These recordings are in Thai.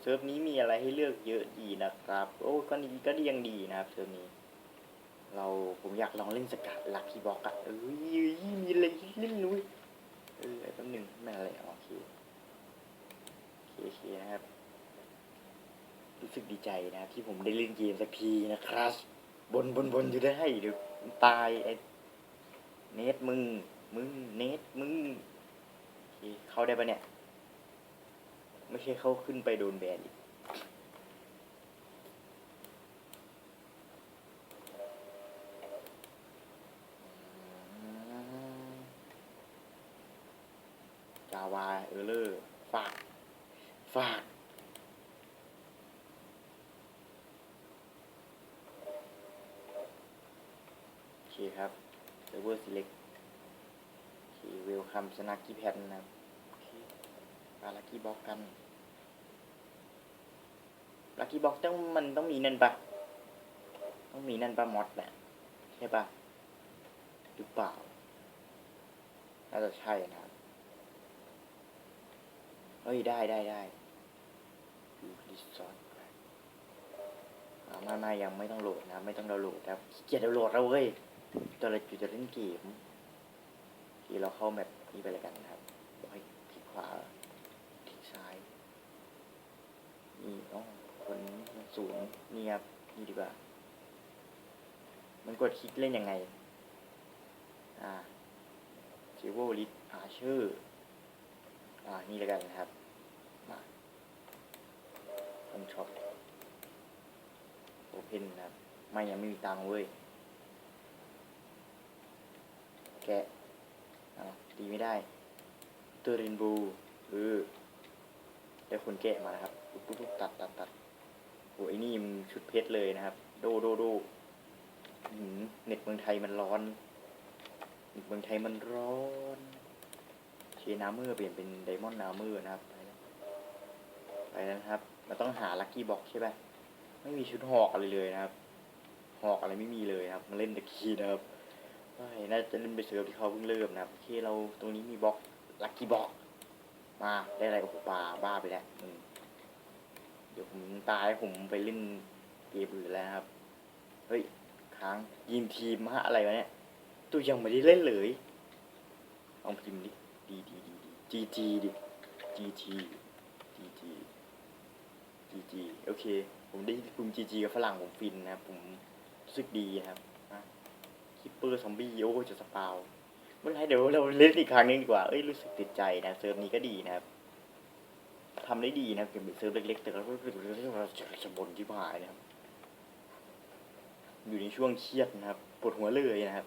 เซิร์ฟนี้มีอะไรให้เลือกเยอะดีนะครับ โอ้ก็ดีก็ดียังดีนะครับเซิร์ฟนี้ เราผมอยากลองเล่นสกัดลักกี้บ็อกอะเอ้ยมีอะไรเล่นนุ้ยเออแป๊บหนึ่งไม่อะไรโอเคโอเคโอเคนะครับรู้สึกดีใจนะครับที่ผมได้เล่นเกมสักทีนะครับบนบนบนอยู่ได้เดี๋ยวตายไอ้เนทมึง มึงเนทมึงเคเข้าได้ปะเนี่ย ไม่ใช่เขาขึ้นไปโดนแบนอีกจาวาเออเลอร์ฝาก ฝากโอเคครับเซอร์เวอร์ select โอเคเวลคัมสนักกี้แพดนะครับ ปาลักกี้บ็อกกันลักกี้บ็อกต้องมันต้องมีนั่นปะต้องมีนั่นปะมอดแหละใช่ปะหรือเปล่าน่าจะใช่นะครับเฮ้ยได้ได้ได้ดูรีสอร์ทอ่าไม่ไม่ยังไม่ต้องโหลดนะ ไม่ต้องดาวน์โหลดครับเกียดาวน์โหลดแล้วเว้ยตอนเราอยู่จะเล่นเกมที่เราเข้าแมปนี้ไปเลยกันนะครับบอกให้คลิกขวาคลิกซ้าย นี่อ๋อคนศูนย์นี่ครับนี่ดีกว่า มันกดคลิกเล่นยังไง อ่าซิวโวลิสอาชอร์อ่า นี่แล้วกันนะครับ มาคอนช็อปโอเพนนะครับ ไม่ยังไม่มีตังค์เว้ย แกะอ่าตีไม่ได้เตอร์เรนบู เออได้คนแกะมานะครับ ปุ๊บปุ๊บปุ๊บตัดตัดตัดโอ้ยนี่มันชุดเพชรเลยนะครับ โดโดโดเน็ตเมืองไทยมันร้อนเน็ตเมืองไทยมันร้อนเชน้ำมือเปลี่ยนเป็นไดมอนด์น้ำมือนะครับ ไปแล้วนะครับเราต้องหาลัคกี้บ็อกใช่ไหมไม่มีชุดหอกอะไรเลยนะครับ หอกอะไรไม่มีเลยครับมาเล่นตะกี้นะครับน่าจะเล่นไปเซิร์ฟที่เขาเพิ่งเริ่มนะครับโอเคเราตรงนี้มีบล็อกลัคกี้บ็อกมาได้อะไรโอ้โหปลาบ้าไปแล้วอืม ดี๋ยวผมตายผมไปเล่นเกมอื่นแล้วครับ เฮ้ยค้างยิมทีมฮะอะไรวะเนี่ยตัวยังไม่ได้เล่นเลยลองพิมพ์ดิดีดีดีดีจีจีดิจีจีจีจีจีจีโอเค ผมได้พิมพ์จีจีกับฝรั่งผมฟินนะครับ ผมรู้สึกดีครับคิปเปอร์ซอมบี้โอ้จะสปาวเมื่อไรเดี๋ยวเราเล่นอีกครั้งนึงดีกว่า เอ้ยรู้สึกติดใจนะเซิร์ฟนี้ก็ดีนะครับ ทำได้ดีนะครับเก็บเป็นเซิร์ฟเล็กๆ แต่ก็รู้สึกว่าจะบนที่หายนะครับ อยู่ในช่วงเครียดนะครับปวดหัวเลยนะครับ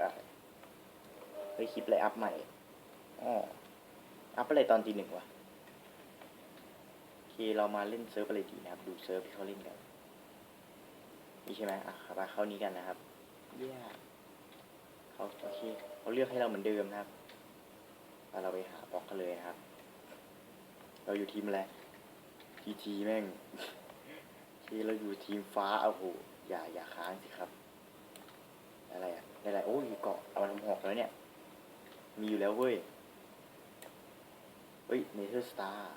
อะเฮ้ยคลิปอะไรอัพใหม่อ๋ออัพอะไรตอนตีหนึ่งวะโอเคเรามาเล่นเซิร์ฟอะไรดีนะครับ ดูเซิร์ฟที่เขาเล่นกันนี่ใช่ไหมอะครับมาเข้านี้กันนะครับเย้เขาโอเคเขาเลือกให้เราเหมือนเดิมนะครับแล้วเราไปหาบล็อกกันเลยนะครับ เราอยู่ทีมอะไรทีทีแม่งโอเคเราอยู่ทีมฟ้าโอ้โหอย่าอย่าค้างสิครับ อะไรอะอะไรโอ้ยเกาะเอาทำหอกแล้วเนี่ย มีอยู่แล้วเว้ยเฮ้ยเนเธอร์สตาร์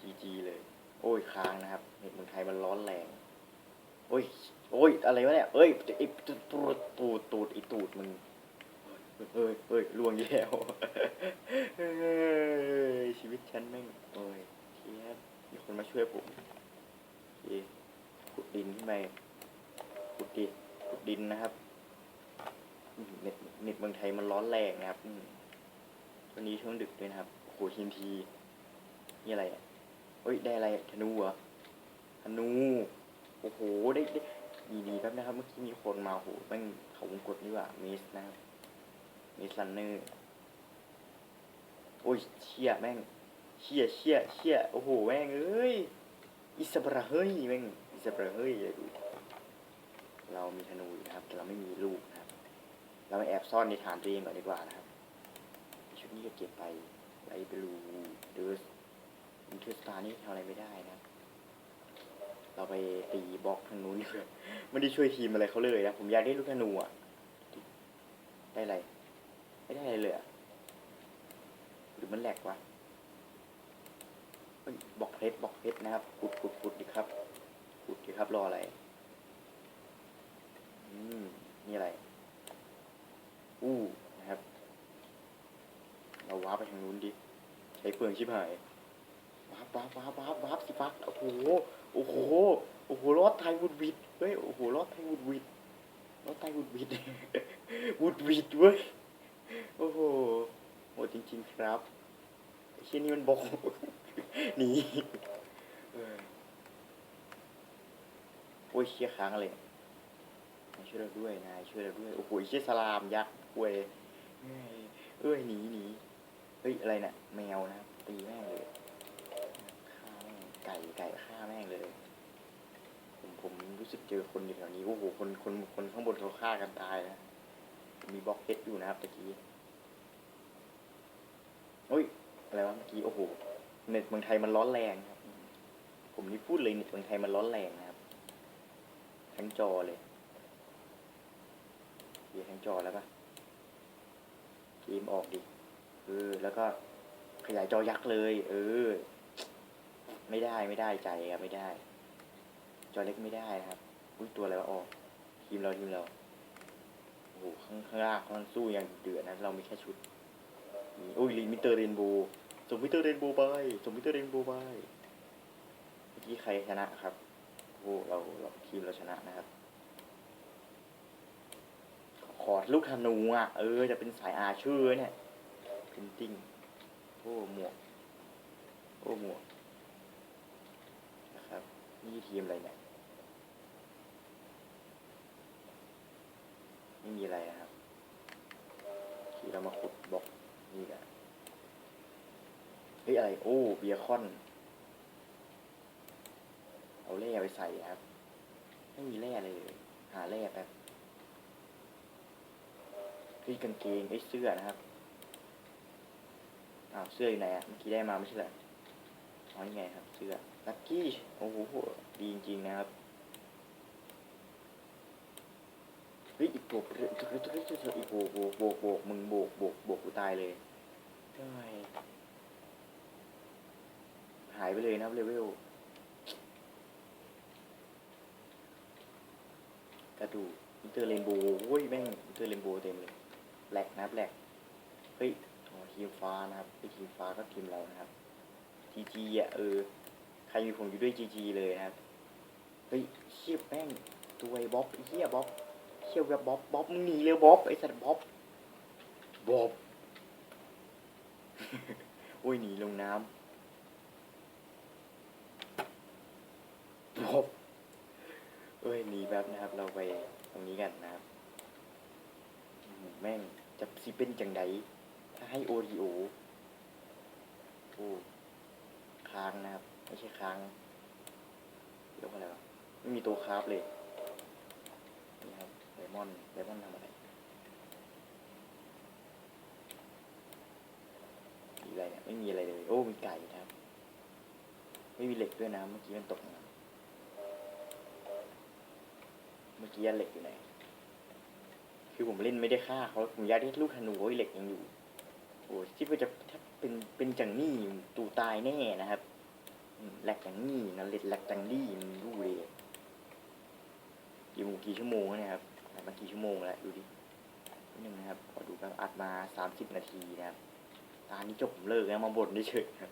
จีจีเลย โอ้ยค้างนะครับเน็ตเมืองไทยมันร้อนแรง โอ้ย โอ้ย อะไรวะเนี่ยเอ้ยไอ้ตูดตูดตูดตูดไอ้ตูดมึงเฮ้ยเฮ้ยล่วงแล้วเฮ้ยชีวิต ฉันแม่งโอ้ยเทียบมีคนมาช่วยผมเคขุดดินขึ้นไปขุดดินขุดดินนะครับเน็ตเน็ตเมืองไทยมันร้อนแรงนะครับวันนี้ช่วงดึกด้วยนะครับโหทีมทีนี่อะไรอะเฮ้ยได้อะไรธนูเหรอธนูโอ้โหได้ได้ดีดีแป๊บนะครับ เมื่อกี้มีคนมาโหแม่งเขาวงกดนี่ว่าเมสนะครับเมสลันเนอร์โอ้ยเชี่ยแม่ง เชี่ยเชี่ยเชี่ยโอ้โหแม่งเอ้ยอิสบราเฮ้ยแม่งอิสบราเฮ้ยดูเรามีธนูอยู่นะครับ แต่เราไม่มีลูกนะครับ เราไปแอบซ่อนในฐานตัวเองก่อนดีกว่านะครับชุดนี้ก็เก็บไปไลบลูเดอร์อินเทอร์สตาร์นี่ทำอะไรไม่ได้นะครับเราไปตีบล็อกทางนู้นดีกว่าไม่ได้ช่วยทีมอะไรเขาเลยนะ ผมอยากได้ลูกธนูอะ ได้อะไร ไม่ได้อะไรเลยอะรือมันแหลกวะ บล็อกเพชรบล็อกเพชรนะครับขุดขุดขุดดิครับขุดดิครับรออะไรอืมนี่อะไร อู้นะครับ เราว้าไปทางนู้นดิใช้เฟืองชิบหายว้าร์ปว้าร์ปว้าร์ปว้าร์ปว้าร์ปสิฟักโอ้โหโอ้โหโอ้โหรอดไทยวุดวิดเฮ้ยโอ้โหรอดไทยวุดวิดรอดไทยวุดวิดวุดวิดเว้ยโอ้โหโหดจริง ๆ ครับไอ้เชี่ยนี่มันบอก หนีเออโอ้ยเชี่ยค้างอะไรเนี่ยนายช่วยเราด้วยนายช่วยเราด้วย โอ้โหเชี่ยสลามยักษ์เว้ยเอ้ยหนีหนีเฮ้ยอะไรเนี่ยแมวนะตีแม่งเลยฆ่าแม่งไก่ไก่ฆ่าแม่งเลย ผมผมรู้สึกเจอคนอยู่แถวนี้โอ้โหคนคนคนข้างบนเขาฆ่ากันตายนะมีบล็อกเพชรอยู่นะครับตะกี้เฮ้ยอะไรวะเมื่อกี้โอ้โห เน็ตเมืองไทยมันร้อนแรงครับ ผมนี่พูดเลยเน็ตเมืองไทยมันร้อนแรงนะครับ ทั้งจอเลยเดี๋ยวทั้งจอแล้วปะเกมออกดิ เออ แล้วก็ขยายจอยักษ์เลย เออ ไม่ได้ไม่ได้ใจครับไม่ได้ จอเล็กไม่ได้นะครับอุ้ยตัวอะไรวะออกทีมเราทีมเราโอ้โหข้างข้างล่างมันสู้อย่างเดือดนะ เรามีแค่ชุดนี่โอ้ยลิมิเตอร์เรนโบว์ ส่งมิเตอร์เรนโบว์ไปส่งมิเตอร์เรนโบว์ไปเมื่อกี้ใครชนะครับโอ้เราเราทีมเราชนะนะครับ ขอลูกธนูอะ เออ จะเป็นสายอาชื่อเนี่ยพินติ้งโอ้หมวก โอ้หมวก นะครับ นี่ทีมอะไรเนี่ย ไม่มีอะไรนะครับ ที่เรามาขุดบล็อกนี่กัน เฮ้ยอะไร โอ้เบียคอน เอาแร่ไปใส่ครับ ไม่มีแร่เลย หาแร่แป๊บเฮ้ยกางเกงไอ้ยเสื้อนะครับ อ้าวเสื้ออยู่ไหนอะ เมื่อกี้ได้มาไม่ใช่เหรออ๋อนี่ไงครับ เสื้อ ลักกี้ โอ้โห ดีจริงๆนะครับเฮ้ยอีกโบกอีกโบกอีกโบกโบกโบกโบกมึงโบกโบกโบกกูตายเลยใช่ายไปเลยนะครับเลเวลกระดูกอินเตอร์เรนโบว์โอ้ยแม่งอินเตอร์เรนโบว์เต็มเลยแหลกนะครับแหลกเฮ้ยอ๋อทีมฟ้านะครับไอทีมฟ้าก็ทีมเรานะครับจีจีอะเออใครมีผมอยู่ด้วยจีจีเลยนะครับเฮ้ยเชียบแม่งตัวไอ้บ๊อบไอ้เฮียบ๊อบเชี่ยวแบบบ๊อบบ๊อบมึงหนีเร็วบ๊อบไอ้สัตว์บ๊อบบ๊อบโอ้ยหนีลงน้ำบ๊อบเอ้ยหนีแบนะครับ เราไปตรงนี้กันนะครับแม่งจะสิเป็นจังไดถ้าให้โอริโอโอ้ค้างนะครับ ไม่ใช่ค้างเรียกว่าอะไรวะไม่มีตัวคราฟเลยนี่ครับไดมอนด์ไดมอนด์ทำอะไรมีอะไรเนี่ยไม่มีอะไรเลย โอ้มีไก่นะครับ ไม่มีเหล็กด้วยนะเมื่อกี้มันตกนะเมื่อกี้เหล็กอยู่ไหน คือผมเล่นไม่ได้ฆ่าเขาผมยากได้ลูกธนูโอ้ยเหล็กยังอยู่ โอ้ที่ว่าจะถ้าเป็นเป็นจังนี่ตูตายแน่นะครับแหลกจังนี่นะเล็ดแหลกจังนี่มันรู้เลยกี่โมงกี่ชั่วโมงนี่ยครับอัดมากี่ชั่วโมงแล้วดูดินึงนะครับขอดูครับอัดมาสามสิบนาทีนะครับตานี้จบผมเลิกแล้วมาบ่นเฉยครับ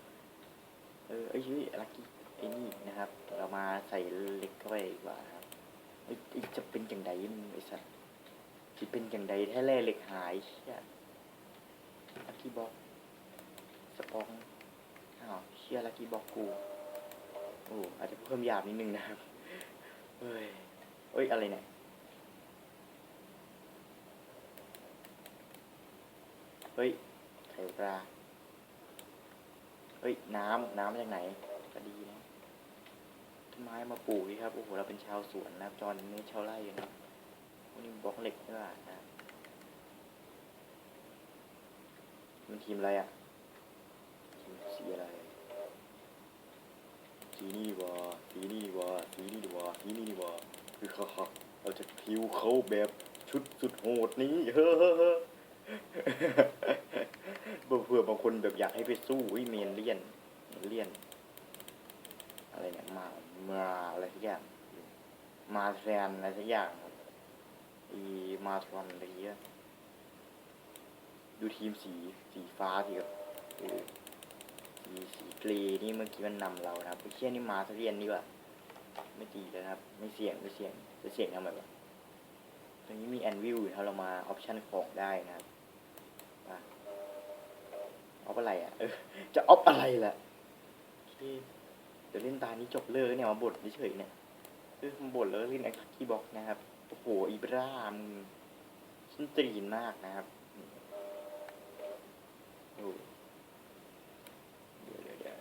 เออไอ้ยยลักกี้ไอ้นี่นะครับ เรามาใส่เหล็กเข้าไปดีกว่านะครับไอ้ ดมึงไอ้สัสที่เป็นจังใดแท้แร่เหล็กหายเชี่ยลักกี้บอกสปองอ้าวเชี่ยลักกี้บอกกูโอ้อาจจะเพิ่มหยาบนิดนึงนะครับเฮ้ยเอ้ยอะไรเนี่ยเฮ้ยไข่ปลาเฮ้ย น้ำน้ำมาจากไหนก็ดีนะต้นไม้มาปลูกดีครับ โอ้โห เราเป็นชาวสวนนะครับ จอนไม่ชาวไร่นะ นนี้บล็อกเหล็กใช่ป่ะนะมันทีมอะไรอะทีมสีอะไรสีนี่ดีกว่าสีนี่ดีกว่าสีนี่ดีกว่าสีนี่ดีกว่าคือเขาเราจะคิวเขาแบบชุดสุดโหดนี้เฮ้อเผื่อบางคนแบบอยากให้ไปสู้วิเมนเลียนเลียน อะไรเนี่ยมา มาอะไรสักอย่าง มาแซนอะไรสักอย่าง อีมาทรอนอะไรเงี้ยดูทีมสีสีฟ้าสิครับเออสีสีเกรย์นี่เมื่อกี้มันนำเรานะครับไอ้เชี่ยนี่มาเรียนดีกว่าไม่ดีเลยนะครับ ไม่เสี่ยงไม่เสี่ยงจะเสี่ยงทำไมวะตรงนี้มีแอนวิวอยู่ถ้าเรามาออปชันของได้นะครับอออฟอะไรอะเออจะออฟอะไรล่ะที่เดี๋ยวเล่นตานี้จบเลิกเนี่ยมาบดเฉยเนี่ยเออมาบดแล้วเล่นไอ้คีบ็อกนะครับ โอ้โหอีบรามงฉันตรีนมากนะครับเดี๋ยวเดี๋ยวเดี๋ยว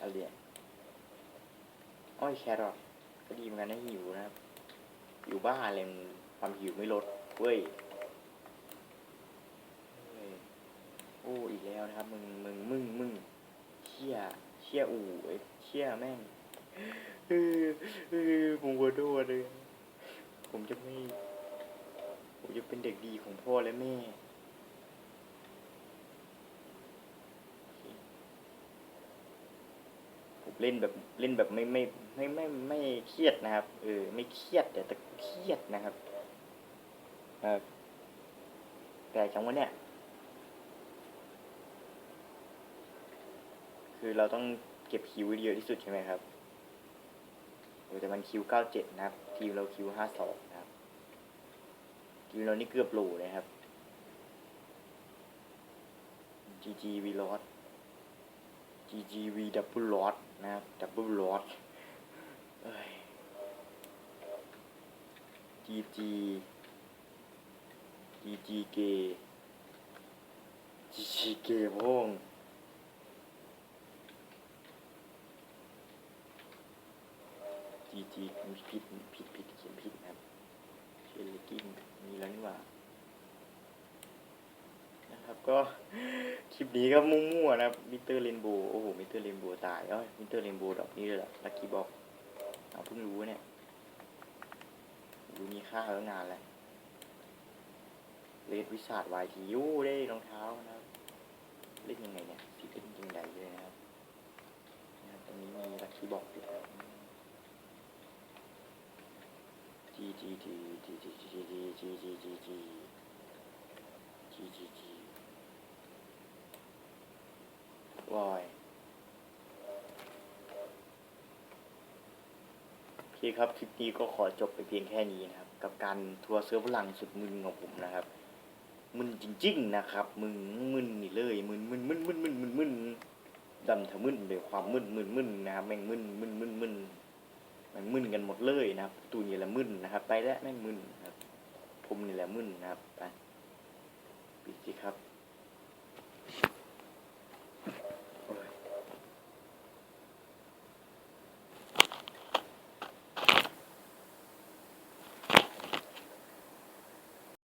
อะไรเนี่ยอ้อยแครอทก็ดีเหมือนกันนะหิวนะครับอยู่บ้านเลยความหิวไม่ลดเว้ยเฮ้ยโอ้อีกแล้วนะครับ มึงมึงมึงมึงเชี่ยเชี่ยอู่เชี่ยแม่ง ผมขอโทษเลย ผมจะไม่ ผมจะเป็นเด็กดีของพ่อและแม่ ผมเล่นแบบเล่นแบบไม่ไม่ไม่ไม่ไม่เครียดนะครับ เออ ไม่เครียดแต่แต่เครียดนะครับครับแต่จังวะเนี่ย คือเราต้องเก็บคิวไว้เยอะที่สุดใช่ไหมครับ แต่มันคิวเก้าเจ็ดนะครับทีมเราคิวห้าสองนะครับทีมเรานี่เกือบหลเลยครับ GG v l o s GGV double lot นะครับ double lot เอ้ย GG GG เก GG เกพง GG มีผิดผิดผิดเขียนผิดนะครับเชลลิกิ้งมีแล้วนี่หว่านะครับก็คลิปนี้ก็มั่วๆนะครับมิเตอร์เรนโบว์โอ้โหมิเตอร์เรนโบว์ตายเอ้ยมิเตอร์เรนโบว์ดอกนี้เลยหรอลักกี้บอกเอาเพิ่งรู้เนี่ยรู้มีค่าตั้งนานแล้วเลดวิสาดวายทียูได้รองเท้านะครับ เล่นยังไงเนี่ยสีเป็นยังไงเลยนะครับนะครับตรงนี้มีลักกี้บอกอยู่แล้ว จีจีจีจีจีจีจีจีจีจีจีจีจีวอยโอเครับคลิปนี้ก็ขอจบไปเพียงแค่นี้นะครับ กับการทัวร์เซิร์ฟพลังสุดมึนของผมนะครับมึนจริงๆนะครับ มึนมึนนี่เลยมึนมึนมึนมึนมึนมึนมึนดำทะมึนด้วยความมึนมึนมึนนะครับแม่งมึนมึนมึนมึน มันมึนกันหมดเลยนะครับ ตูนี่แหละมึนนะครับ ไปแล้วไม่มึนครับผมนี่แหละมึนนะครับไปปิดสิครับ